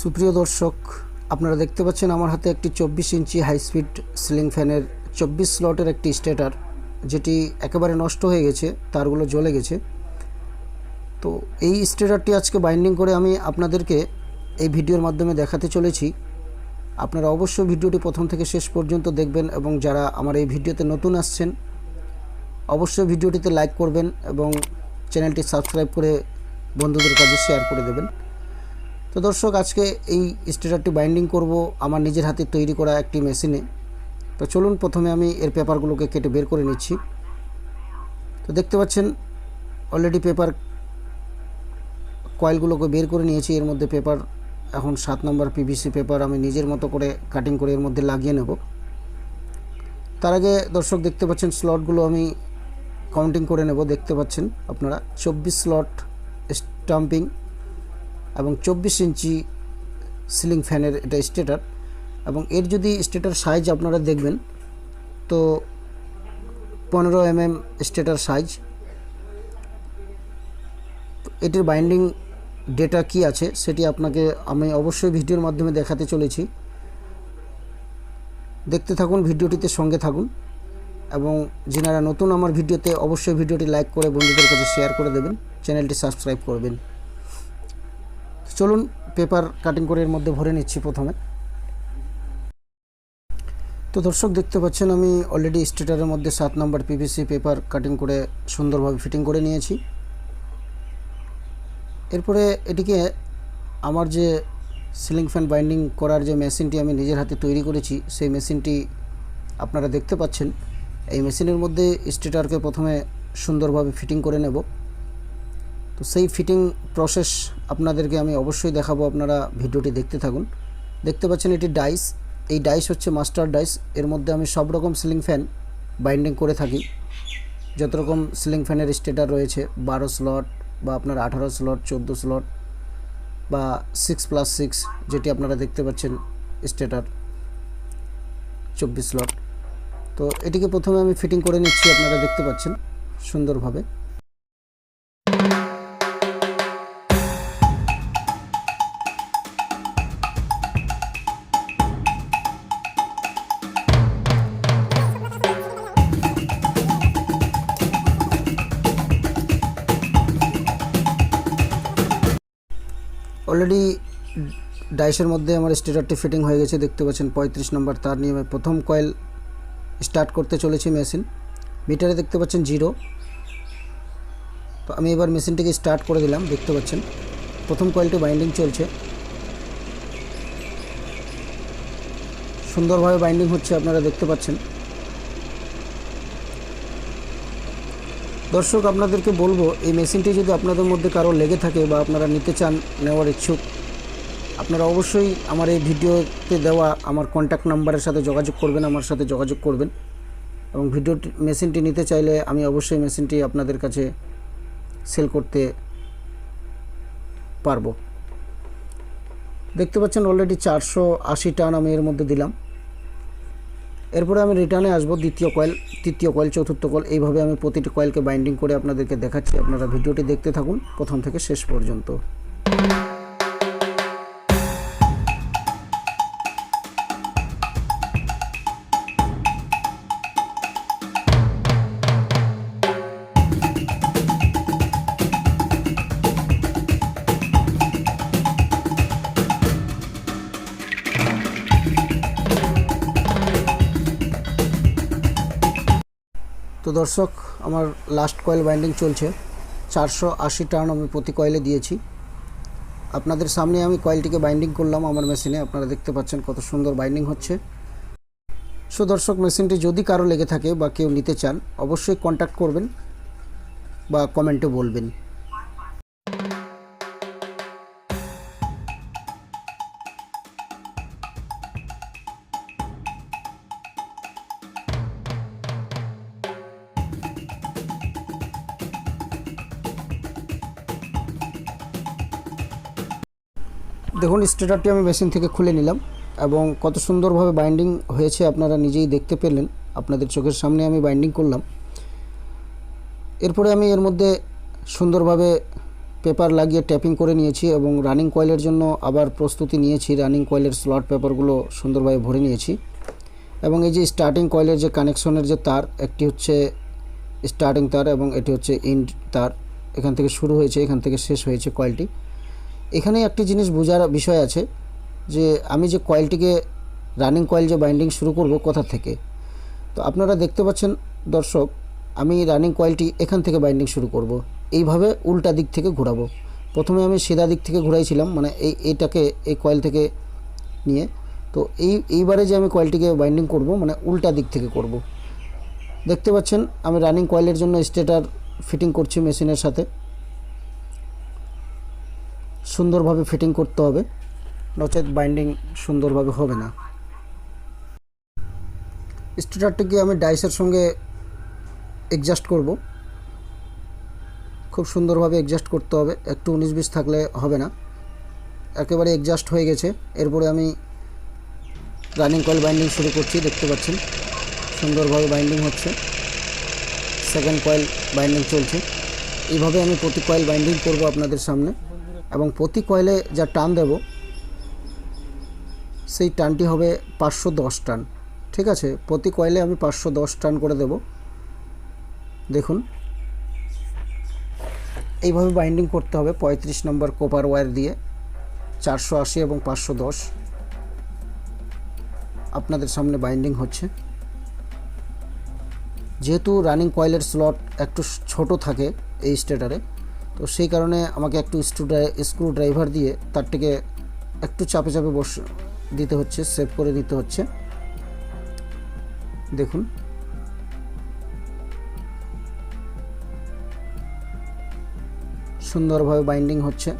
সুপ্রিয় দর্শক, আপনারা দেখতে পাচ্ছেন আমার হাতে একটি চব্বিশ ইঞ্চি হাই স্পিড সিলিং ফ্যানের চব্বিশ স্লটের একটি স্টেটার যেটি একেবারে নষ্ট হয়ে গেছে, তারগুলো জ্বলে গেছে। তো এই স্টেটারটি আজকে বাইন্ডিং করে আমি আপনাদেরকে এই ভিডিওর মাধ্যমে দেখাতে চলেছি। আপনারা অবশ্যই ভিডিওটি প্রথম থেকে শেষ পর্যন্ত দেখবেন এবং যারা আমার এই ভিডিওতে নতুন আসছেন, অবশ্যই ভিডিওটিতে লাইক করবেন এবং চ্যানেলটি সাবস্ক্রাইব করে বন্ধুদের কাছে শেয়ার করে দেবেন। তো দর্শক, আজকে এই স্টেটারটি বাইন্ডিং করব। আমার নিজের হাতে তৈরি করা একটি মেশিনে। তো চলুন, প্রথমে আমি এর পেপারগুলোকে কেটে বের করে নিচ্ছি। তো দেখতে পাচ্ছেন অলরেডি পেপার কয়েলগুলোকে বের করে নিয়েছি। এর মধ্যে পেপার এখন সাত নম্বর পিভিসি পেপার আমি নিজের মতো করে কাটিং করে এর মধ্যে লাগিয়ে নেব। তার আগে দর্শক, দেখতে পাচ্ছেন স্লটগুলো আমি কাউন্টিং করে নেব। দেখতে পাচ্ছেন আপনারা, চব্বিশ স্লট স্টাম্পিং এবং চব্বিশ ইঞ্চি সিলিং ফ্যানের এটা স্টেটার এবং এর যদি স্টেটার সাইজ আপনারা দেখবেন, তো পনেরো এম এম স্টেটার সাইজ। এটির বাইন্ডিং ডেটা কি আছে সেটি আপনাকে আমি অবশ্যই ভিডিওর মাধ্যমে দেখাতে চলেছি। দেখতে থাকুন, ভিডিওটিতে সঙ্গে থাকুন এবং যিনারা নতুন আমার ভিডিওতে অবশ্যই ভিডিওটি লাইক করে বন্ধুদের কাছে শেয়ার করে দেবেন, চ্যানেলটি সাবস্ক্রাইব করবেন। চলুন পেপার কাটিং করে এর মধ্যে ভরে নিচ্ছি প্রথমে। তো দর্শক, দেখতে পাচ্ছেন আমি অলরেডি স্টেটারের মধ্যে সাত নম্বর পিভিসি পেপার কাটিং করে সুন্দরভাবে ফিটিং করে নিয়েছি। এরপরে এটিকে আমার যে সিলিং ফ্যান বাইন্ডিং করার যে মেশিনটি আমি নিজের হাতে তৈরি করেছি, সেই মেশিনটি আপনারা দেখতে পাচ্ছেন। এই মেশিনের মধ্যে স্টেটারকে প্রথমে সুন্দরভাবে ফিটিং করে নেব। তো সেই ফিটিং প্রসেস আপনাদেরকে আমি অবশ্যই দেখাবো, আপনারা ভিডিওটি দেখতে থাকুন। দেখতে পাচ্ছেন এটি ডাইস এই ডাইস হচ্ছে মাস্টার ডাইস এর মধ্যে আমি সব রকম সিলিং ফ্যান বাইন্ডিং করে থাকি। যত রকম সিলিং ফ্যানের স্টেটার রয়েছে, বারো স্লট বা আপনার আঠারো স্লট চোদ্দ স্লট বা সিক্স প্লাস সিক্স যেটি আপনারা দেখতে পাচ্ছেন স্টেটার চব্বিশ স্লট তো এটিকে প্রথমে আমি ফিটিং করে নিচ্ছি, আপনারা দেখতে পাচ্ছেন সুন্দরভাবে। অলরেডি ডাইসের মধ্যে আমার স্টেটারটি ফিটিং হয়ে গেছে, দেখতে পাচ্ছেন পঁয়ত্রিশ নম্বর তার নিয়ে আমি প্রথম কয়েল স্টার্ট করতে চলেছি মেশিন মিটারে দেখতে পাচ্ছেন জিরো তো আমি এবার মেশিনটিকে স্টার্ট করে দিলাম, দেখতে পাচ্ছেন। প্রথম কয়েলটি বাইন্ডিং চলছে। সুন্দরভাবে বাইন্ডিং হচ্ছে, আপনারা দেখতে পাচ্ছেন। দর্শক, আপনাদেরকে বলব, এই মেশিনটি যদি আপনাদের মধ্যে কারও লেগে থাকে বা আপনারা নিতে চান, নেওয়ার ইচ্ছুক, আপনারা অবশ্যই আমার এই ভিডিওতে দেওয়া আমার কন্ট্যাক্ট নাম্বারের সাথে যোগাযোগ করবেন, আমার সাথে যোগাযোগ করবেন এবং ভিডিওটি মেশিনটি নিতে চাইলে আমি অবশ্যই মেশিনটি আপনাদের কাছে সেল করতে পারব। দেখতে পাচ্ছেন অলরেডি চারশো আশি টান আমি এর মধ্যে দিলাম। এরপরে আমি রিটার্নে আসব, দ্বিতীয় কয়েল তৃতীয় কয়েল চতুর্থ কয়েল এইভাবে আমি প্রতিটি কয়েলকে বাইন্ডিং করে আপনাদেরকে দেখাচ্ছি। আপনারা ভিডিওটি দেখতে থাকুন, প্রথম থেকে শেষ পর্যন্ত। তো দর্শক, আমার লাস্ট কয়েল বাইন্ডিং চলছে। চারশো আশি টার্ন আমি প্রতি কয়েলে দিয়েছি। আপনাদের সামনে আমি কয়েলটিকে বাইন্ডিং করলাম আমার মেশিনে আপনারা দেখতে পাচ্ছেন কত সুন্দর বাইন্ডিং হচ্ছে। সো দর্শক মেশিনটি যদি কারও লেগে থাকে বা কেউ নিতে চান, অবশ্যই কন্ট্যাক্ট করবেন বা কমেন্টে বলবেন। দেখুন স্টেটারটি আমি মেশিন থেকে খুলে নিলাম এবং কত সুন্দরভাবে বাইন্ডিং হয়েছে আপনারা নিজেই দেখতে পেলেন। আপনাদের চোখের সামনে আমি বাইন্ডিং করলাম। এরপরে আমি এর মধ্যে সুন্দরভাবে পেপার লাগিয়ে ট্যাপিং করে নিয়েছি এবং রানিং কয়েলের জন্য আবার প্রস্তুতি নিয়েছি। রানিং কয়েলের স্লট পেপারগুলো সুন্দরভাবে ভরে নিয়েছি এবং এই যে স্টার্টিং কয়েলের যে কানেকশনের যে তার, একটি হচ্ছে স্টার্টিং তার এবং এটি হচ্ছে ইন্ড তার। এখান থেকে শুরু হয়েছে, এখান থেকে শেষ হয়েছে কয়েলটি। এখানে একটি জিনিস বোঝার বিষয় আছে যে আমি যে কয়েলটিকে রানিং কয়েল যে বাইন্ডিং শুরু করব কোথা থেকে। তো আপনারা দেখতে পাচ্ছেন দর্শক, আমি রানিং কয়েলটি এখান থেকে বাইন্ডিং শুরু করব। এইভাবে উল্টা দিক থেকে ঘোরাবো। প্রথমে আমি সিধা দিক থেকে ঘুরাইছিলাম মানে এই এইটাকে এই কয়েল থেকে নিয়ে। তো এই, এইবারে যে আমি কয়েলটিকে বাইন্ডিং করব মানে উল্টা দিক থেকে করব। দেখতে পাচ্ছেন, আমি রানিং কয়েলের জন্য স্টেটার ফিটিং করছি মেশিনের সাথে। সুন্দরভাবে ফিটিং করতে হবে। নচেত বাইন্ডিং সুন্দরভাবে হবে না। স্টেটারটিকে আমি ডাইসের সঙ্গে অ্যাডজাস্ট করব। খুব সুন্দরভাবে অ্যাডজাস্ট করতে হবে। একটু উনিশ বিশ থাকলে হবে না। একেবারে অ্যাডজাস্ট হয়ে গেছে। এরপরে আমি রানিং কয়েল বাইন্ডিং শুরু করছি, দেখতে পাচ্ছেন। সুন্দরভাবে বাইন্ডিং হচ্ছে। সেকেন্ড কয়েল বাইন্ডিং চলছে। এইভাবে আমি প্রতি কয়েল বাইন্ডিং করব আপনাদের সামনে। এবং প্রতি কয়েলে যা টান দেব, সেই টানটি হবে পাঁচশো দশ টান। ঠিক আছে, প্রতি কয়েলে আমি পাঁচশো দশ টান করে দেব। দেখুন, এইভাবে বাইন্ডিং করতে হবে পঁয়ত্রিশ নম্বর কোপার ওয়্যার দিয়ে, চারশো আশি এবং পাঁচশো দশ। আপনাদের সামনে বাইন্ডিং হচ্ছে। যেহেতু রানিং কয়েলের স্লট একটু ছোট থাকে এই স্টেটারে তো সেই কারণে আমাকে একটু স্ক্রু ড্রাইভার দিয়ে তারটিকে একটু চাপে চাপে বস, দিতে হচ্ছে সেভ করে দিতে হচ্ছে। দেখুন। সুন্দরভাবে বাইন্ডিং হচ্ছে।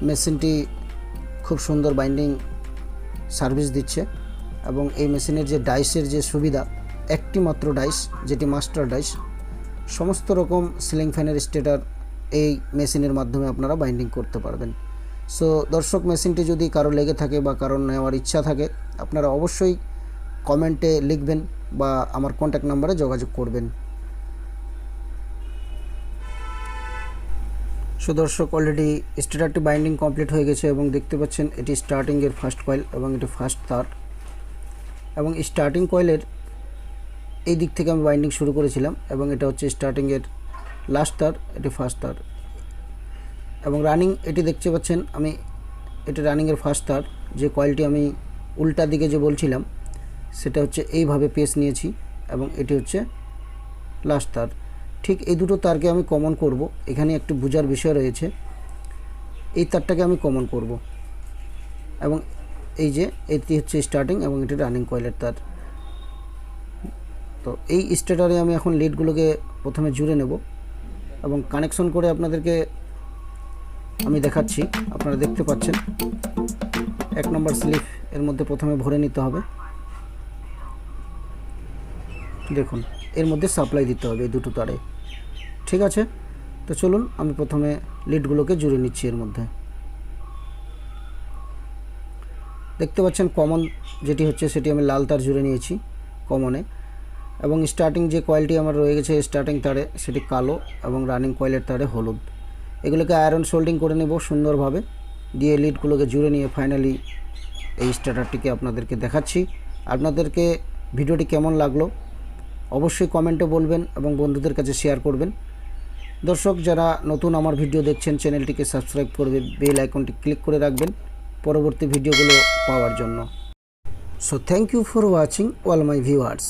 মেশিনটি খুব সুন্দর বাইন্ডিং সার্ভিস দিচ্ছে এবং এই মেশিনের যে ডাইসের যে সুবিধা একটি মাত্র ডাইস যেটি মাস্টার ডাইস সমস্ত রকম সিলিং ফ্যানের স্টেটার এই মেশিনের মাধ্যমে আপনারা বাইন্ডিং করতে পারবেন। সো দর্শক, মেশিনটি যদি কারও লেগে থাকে বা কারও নেওয়ার ইচ্ছা থাকে, আপনারা অবশ্যই কমেন্টে লিখবেন বা আমার কন্ট্যাক্ট নাম্বারে যোগাযোগ করবেন। সো দর্শক অলরেডি স্টেটারটি বাইন্ডিং কমপ্লিট হয়ে গেছে এবং দেখতে পাচ্ছেন এটি স্টার্টিংয়ের ফার্স্ট কয়েল এবং এটি ফার্স্ট তার। এবং স্টার্টিং কয়েলের এই দিক থেকে আমি বাইন্ডিং শুরু করেছিলাম এবং এটা হচ্ছে স্টার্টিংয়ের লাস্ট তার, এটি ফার্স্ট তার। এবং রানিং এটি দেখতে পাচ্ছেন, আমি এটি রানিংয়ের ফার্স্ট তার, যে কয়েলটি আমি উল্টা দিকে যে বলছিলাম, সেটা হচ্ছে এইভাবে পেস নিয়েছি এবং এটি হচ্ছে লাস্ট তার। ঠিক এই দুটো তারকে আমি কমন করব। এখানে একটু বোঝার বিষয় রয়েছে। এই তারটাকে আমি কমন করব। এবং এই যে, এটি হচ্ছে স্টার্টিং এবং এটি রানিং কয়েলের তার। তো এই স্টেটারে আমি এখন লিডগুলোকে প্রথমে জুড়ে নেব এবং কানেকশন করে আপনাদেরকে আমি দেখাচ্ছি। আপনারা দেখতে পাচ্ছেন, এক নম্বর স্লিপ এর মধ্যে প্রথমে ভরে নিতে হবে। দেখুন, এর মধ্যে সাপ্লাই দিতে হবে এই দুটো তারে। ঠিক আছে? তো চলুন, আমি প্রথমে লিডগুলোকে জুড়ে নিচ্ছি এর মধ্যে। দেখতে পাচ্ছেন কমন যেটি হচ্ছে, সেটি আমি লাল তার জুড়ে নিয়েছি কমনে এবং স্টার্টিং যে কয়েলটি আমার রয়ে গেছে স্টার্টিং তারে, সেটি কালো এবং রানিং কয়েলের তারে হলুদ। এগুলোকে আয়রন সোল্ডিং করে নেব সুন্দরভাবে। দিয়ে লিডগুলোকে জুড়ে নিয়ে ফাইনালি এই স্টার্টারটিকে আপনাদেরকে দেখাচ্ছি। আপনাদেরকে ভিডিওটি কেমন লাগল অবশ্যই কমেন্টে বলবেন এবং বন্ধুদের কাছে শেয়ার করবেন। দর্শক, যারা নতুন আমার ভিডিও দেখছেন, চ্যানেলটিকে সাবস্ক্রাইব করবে বেল আইকনটি ক্লিক করে রাখবেন পরবর্তী ভিডিওগুলো পাওয়ার জন্য। So thank you for watching all my viewers